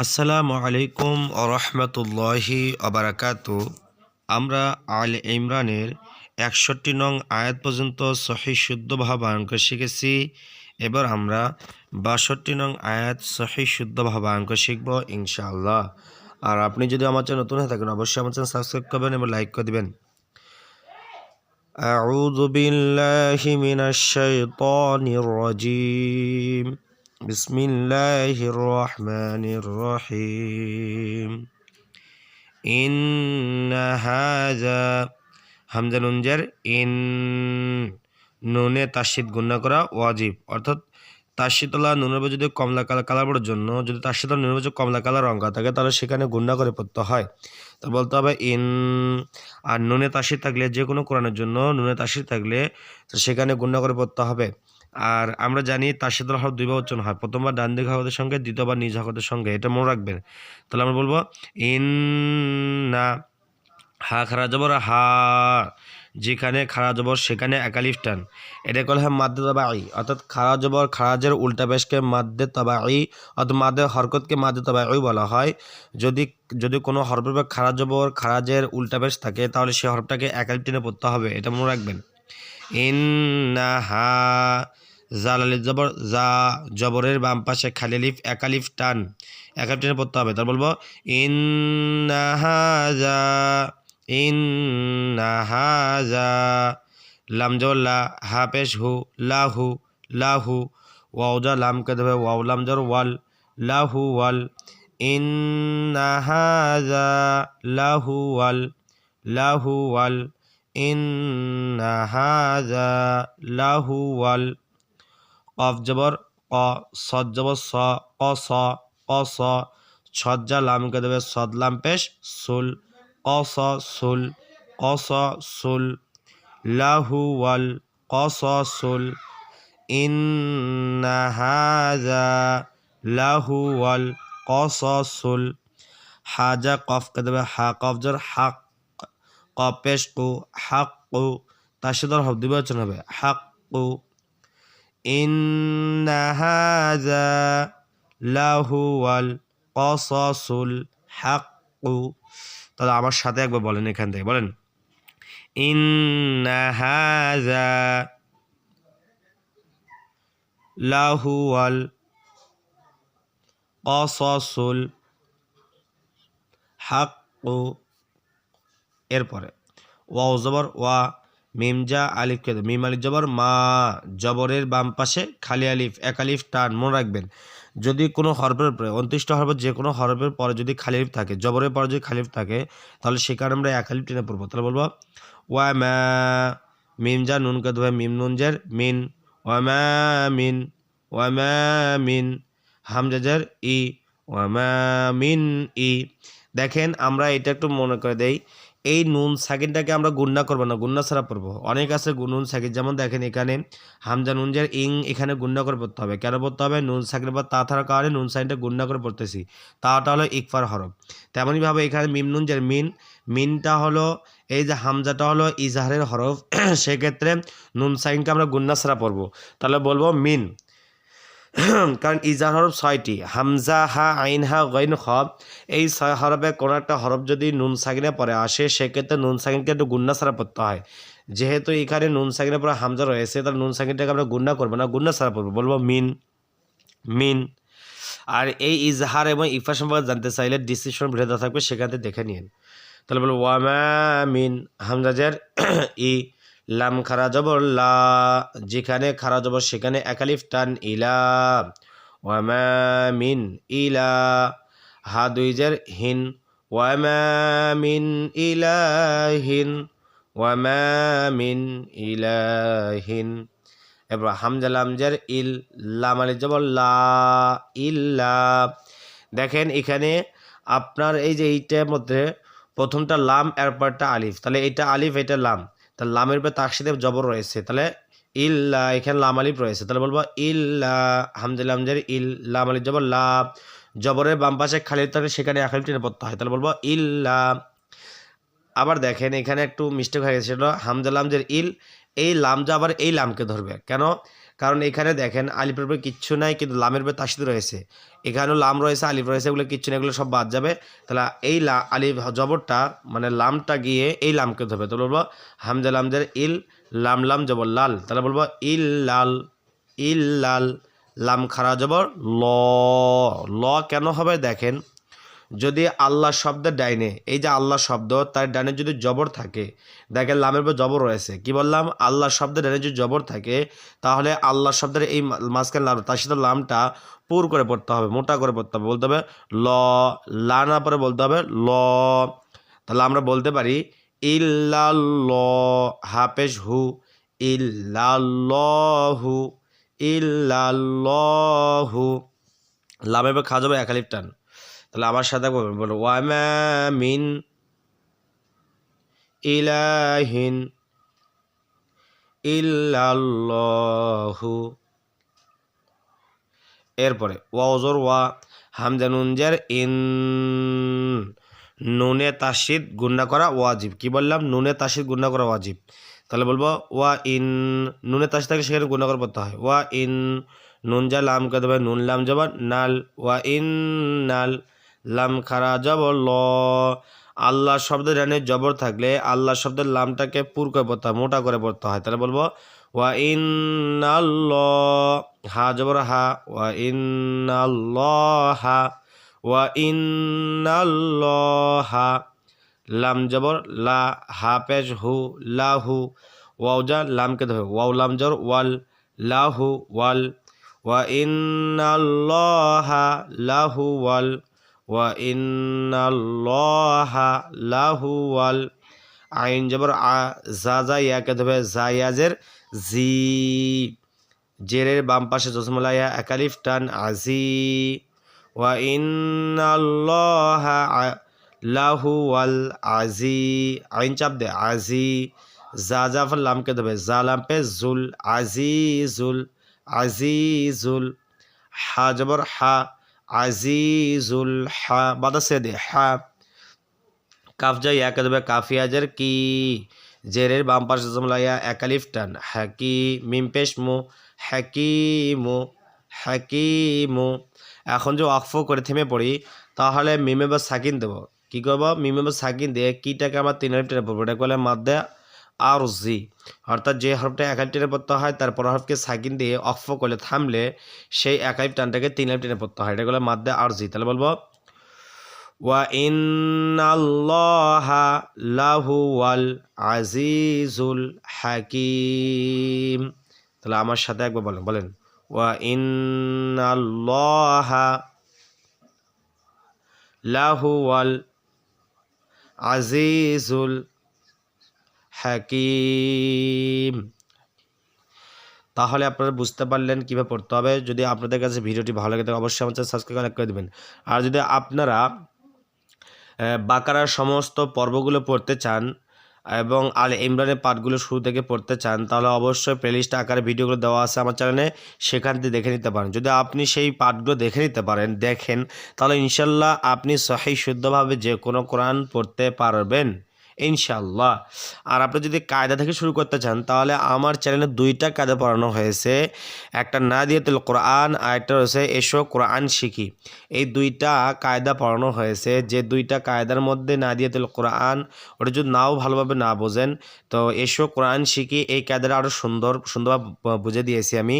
আসসালামু আলাইকুম রহমতুল্লাহি আবরাকাত আমরা আল ইমরানের একষট্টি নং আয়াত পর্যন্ত সহি শুদ্ধভাবে বায়ন করে শিখেছি এবার আমরা বাষট্টি নং আয়াত সহি শুদ্ধভাবে বায়ন করে শিখব ইনশাআল্লাহ আর আপনি যদি আমার চ্যানেল নতুন হয়ে থাকেন অবশ্যই আমার চ্যানেল সাবস্ক্রাইব করবেন এবং লাইক করে দিবেন أعوذ بالله من الشيطان الرجيم بسم الله الرحمن الرحيم إن هذا হামজা নুনজার ইন নুনে তাসিদ গুণা করা ওয়াজিব অর্থাৎ তাসিতলা নুনের উপর যদি কমলা কালার কালার পড়ার জন্য যদি তাসিতলা নুনের উপর কমলা কালার রঙ থাকে তাহলে সেখানে গুণা করে পড়তে হয় তো বলতে হবে ইন আর নুনে তাসির থাকলে যে কোনো কোরআনের জন্য নুনে তাসির থাকলে তো সেখানে গুণা করে পড়তে হবে আর আমরা জানি তাসিদুল হরফ দুইবার উচ্চারণ হয়। প্রথমবার ডান দিক হকতের সঙ্গে, দ্বিতীয়বার নিজ হকতের সঙ্গে। এটা মনে রাখবেন। তাহলে আমরা বলব ইন না হা খারা জবর হা, যেখানে খারা জবর সেখানে একালিফ টান এটা কল হয় মাদ্দে তবাই অর্থাৎ খারা জবর খারাজের উল্টা পেশকে মাদ্দে তবাই অর্থাৎ মাদে হরকতকে মাদ্দে তবাই বলা হয়। যদি যদি কোনো হরফের বা খারা জবর খারাজের উল্টা পেশ থাকে, তাহলে সেই হরফটাকে একালিফ টেনে পড়তে হবে। এটা মনে রাখবেন। ইন্নাহা জালালি জবর, জা জবরের বাম পাশে খালিলিফ, একালিফ টান। একালিফ টেনে পড়তে হবে। তার বলব ইন্নাহাজা ইন্নাহাজা লাম জবর হা, লাহু লাহু ওয়াউজা লাম কে দেবে ওয়াউ লাম জবর ওয়াল, লাহু ওয়াল ইন্নাহাজা লাহু ওয়াল লাহু ওয়াল ইন্নাহাজা লাহু ওয়াল। কফ জবর, ক সদ জবর, স, ক স ক, স ছজ্জা লামকে দেবে সদ লাম পেশ, সুল, ক, স, সুল, ক, স, সুল, লাহু ওয়াল, ক, স, সুল ইন্নাহাজা লাহু ওয়াল, ক, স, সুল, হাজা কফকে দেবে, হা, কফ জর, হাক কপেশ কু, হাক কু, তার সাথে হব হবে, হাক কু ইন্নাহাজা লাহুয়াল কসসুল হাক্কু। তাহলে আমার সাথে একবার বলেন এখান থেকে, বলেন। লাহুয়াল কসসুল হাক্কু। এরপরে, ওয়াও জবর, ওয়া মিমজা আলিফ কে মিম আলিফ জবর, মা জবরের বাম পাশে খালি আলিফ, এক আলিফ টান, মনে রাখবেন। যদি কোনো হরফের পরে অন্তিষ্ট হরফের যে কোনো হরফের পরে যদি খালি আলিফ থাকে, জবরের পরে যদি খালিফ থাকে, তাহলে সেখানে আমরা এক আলিফ টেনে পড়ব। তাহলে বলব, ওয়া ম্যা মিমজা নুন কে দেবে মিম নুনজের মিন ওয়ামা মিন ওয়ামা মিন হামজাজার ই ওয়ামা মিন, ই। দেখেন, আমরা এটা একটু মনে করে দেই এই নুন সাকিনটাকে আমরা গুন্না করব না, গুন্না ছাড়া পড়ব। অনেক আছে নুন সাকিন যেমন দেখেন এখানে হামজা নুনজের ইং এখানে গুন্না করে পড়তে হবে। কেন পড়তে হবে? নুন সাকিনের পর তা থাকার কারণে নুন সাইনটা গুন্না করে পড়তেছি। তাটা হলো ইকফার হরফ। তেমনইভাবে এখানে মিম নুনজের মিন, মিনটা হলো এই যে হামজাটা হলো ইজাহারের হরফ। সেক্ষেত্রে নুন সাইনকে আমরা গুন্না ছাড়া পড়ব। তাহলে বলব মিন। কারণ ইজার হরফ ছয়টি, হামজা, হা, আইন, হা গৈন খ, এই ছয় হরফে কোনো একটা হরফ যদি নুন সাকিনে পরে আসে, সেক্ষেত্রে নুন সাকিনকে একটু গুন্না ছাড়া পড়তে হয়। যেহেতু এখানে নুন সাকিনের পরে হামজা রয়েছে, তাহলে নুন সাকিনটাকে আমরা গুন্না করব না, গুন্না ছাড়া পড়ব, বলব মিন মিন। আর এই ইজহার এবং ইফা সম্পর্কে জানতে চাইলে ডিসক্রিপশন ভিডিও থাকবে, সেখান থেকে দেখে নিন। তাহলে বলব ওয়ামা মিন হামজাজের ই লাম খারা জবর লা, যেখানে খারা জবর সেখানে একালিফ টান ইলা। ওয়ামা মিন ইলা, হা দুইজের হিন। ওয়ামা মিন ইলাহিন ওয়ামা মিন ইলাহিন এবার হামজা লামজার ইল, লাম আলি জবর লা ইল্লা। দেখেন এখানে আপনার এই যে এইটার মধ্যে প্রথমটা লাম, এরপরটা আলিফ। তাহলে এটা আলিফ এটা লাম। তাহলে লামের উপরে তাকসিদে জবর রয়েছে। তাহলে ইল্লা, এখানে লাম আলিফ রয়েছে। তাহলে বলব ইল্লা, হামজা লামজার ইল, লাম আলিফ জবর, লা। জবরের বাম পাশে খালি থাকে সেখানে একালিফ টেনে পড়তে হয়। তাহলে বলব ইল্লা আবার দেখেন এখানে একটু মিস্টেক হয়ে গেছে হামজা লামজের ইল, এই লামজা আবার এই লামকে ধরবে। কেন? কারণ এখানে দেখেন আলিফের উপরে কিচ্ছু নাই, কিন্তু লামের উপরে তাসিদ রয়েছে। এখানেও লাম রয়েছে, আলিফ রয়েছে, এগুলো কিচ্ছু নেই, এগুলো সব বাদ যাবে। তাহলে এই লা, আলিফ জবরটা মানে লামটা গিয়ে এই লামকে ধরবে। তাহলে বলব হামজা লামদের ইল, লাম লাম জবর লাল। তাহলে বলব ইল লাল ইল লাল, লাম খারা জবর ল। ল কেন হবে? দেখেন যদি আল্লাহ শব্দের ডাইনে, এই যে আল্লাহ শব্দ, তার ডাইনে যদি জবর থাকে, দেখেন লামের উপর জবর রয়েছে। কি বললাম? আল্লাহ শব্দের ডাইনে যদি জবর থাকে, তাহলে আল্লাহ শব্দের এই মাঝখানে লাম, তার সাথে লামটা পুর করে পড়তে হবে, মোটা করে পড়তে হবে, বলতে হবে ল, লা না পরে বলতে হবে ল। তাহলে আমরা বলতে পারি ইল্লা ল হাফেজ হু, ইল্লাল্লাহু ইল্লাল্লাহু। লামে এবার খাওয়া যাবে একালিপ টান। তাহলে আমার সাথে বলবেন বলো ওয়ামা মিন ইলাহিন ইল্লাল্লাহু। এরপরে ওয়াজর ওয়া হামজা নুনজার ইন নুনে তাসিদ গুন্না করা ওয়াজিব। কি বললাম? নুনে তাসিদ গুন্না করা ওয়াজিব। তাহলে বলব, ওয়া ইন নুনে তাসিদ থাকে সেখানে গুন্না করে পড়তে হয়। ওয়া ইন নুন যা লাম কে দেবে নুন লাম যাব নাল, ওয়া ইন নাল লাম খারা যাব ল। আল্লাহ শব্দের ডানে জবর থাকলে আল্লাহ শব্দের লামটাকে পুর করে পড়তে হয়, মোটা করে পড়তে হয়। তাহলে বলব, ওয়া ইন হা জবর হা, ওয়া ইন হা ওয়া ইন হা লাম জবর, লা, হা পেজ হু লাহু ওয়াও যা, লামকে ধরে ওয়াও, লাম জবর, ওয়াল লাহু ওয়াল, ওয়া ইন্নাল্লাহা লাহু ওয়াল ইন্নাল্লাহা লাহু ওয়াল আইন জবর আ, যা যা ইয়াকে ধরে জায়াজের জি, জেরের বাম পাশে জসমলা ইয়া একালিফ টান আজি ওয়া ইন্নাল্লাহা আজি আইন চাপ দে আজি জা জাফর লামকে দেবে জা লাম পে, জুল আজিজুল আজিজুল হা, জবর হা আজিজুল হা, বাদা সে দে, হা। কাফ যা ইয়াকে দেবে কাফিয়াজের কি? জেরের বাম পাশে জমলা ইয়া একালিফ টান। হ্যাকি মিম পেশ মু হ্যাকিমু হ্যাকিমু এখন যে অক্ফ করে থেমে পড়ি, তাহলে মিমে বা সাকিন দেবো। কী করব? মিমে বা সাকিন দিয়ে কিটাকে আমার তিন হাজার টেনে পড়ব। এটা করলে মাদ্দে আর জি অর্থাৎ যে হরফটা এক টেনে পড়তে হয় তারপর হরফকে সাকিন দিয়ে অক্ফ করলে থামলে সেই এক টানটাকে তিন হাজার টেনে পড়তে হয়। এটা করলে মাদ্দে আর জি তাহলে বলব, ওয়া ইন্নাল্লাহা লাহু ওয়াল আজিজুল হাকিম। তাহলে আমার সাথে একবার বলেন বলেন, ওয়া ইন্নাল্লাহা লাহু ওয়াল আজিজুল হাকিম। তাহলে আপনারা বুঝতে পারলেন কীভাবে পড়তে হবে। যদি আপনাদের কাছে ভিডিওটি ভালো লাগে, তাহলে অবশ্যই আমার সাবস্ক্রাইব করে দেবেন। আর যদি আপনারা বাকারার সমস্ত পর্বগুলো পড়তে চান এবং আল ইমরানের পাঠগুলো শুরু থেকে পড়তে চান, তাহলে অবশ্যই প্লেলিস্ট আকারে ভিডিওগুলো দেওয়া আছে আমার চ্যানেলে। সেখান থেকে দেখে নিতে পারেন। যদি আপনি সেই পাঠগুলো দেখে নিতে পারেন, দেখেন, তাহলে ইনশাল্লাহ আপনি সহি শুদ্ধভাবে যে কোনো কোরআন পড়তে পারবেন। ইনশাল্লাহ আর আপনি যদি কায়দা থেকে শুরু করতে চান, তাহলে আমার চ্যানেলে দুইটা কায়দা পড়ানো হয়েছে। একটা না দিয়েতুল কোরআন আর একটা রয়েছে এসো কোরআন শিখি। এই দুইটা কায়দা পড়ানো হয়েছে। যে দুইটা কায়দার মধ্যে না দিয়েতুল কোরআন, ওটা যদি নাও ভালোভাবে না বোঝেন, তো এসো কোরআন শিখি, এই কায়দাটা আরও সুন্দর, সুন্দরভাবে বুঝে দিয়েছি আমি।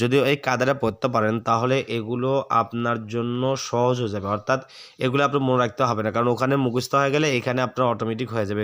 যদি এই কায়দাটা পড়তে পারেন, তাহলে এগুলো আপনার জন্য সহজ হয়ে যাবে। অর্থাৎ এগুলো আপনার মনে রাখতে হবে না, কারণ ওখানে মুখস্থ হয়ে গেলে এখানে আপনার অটোমেটিক হয়ে যাবে।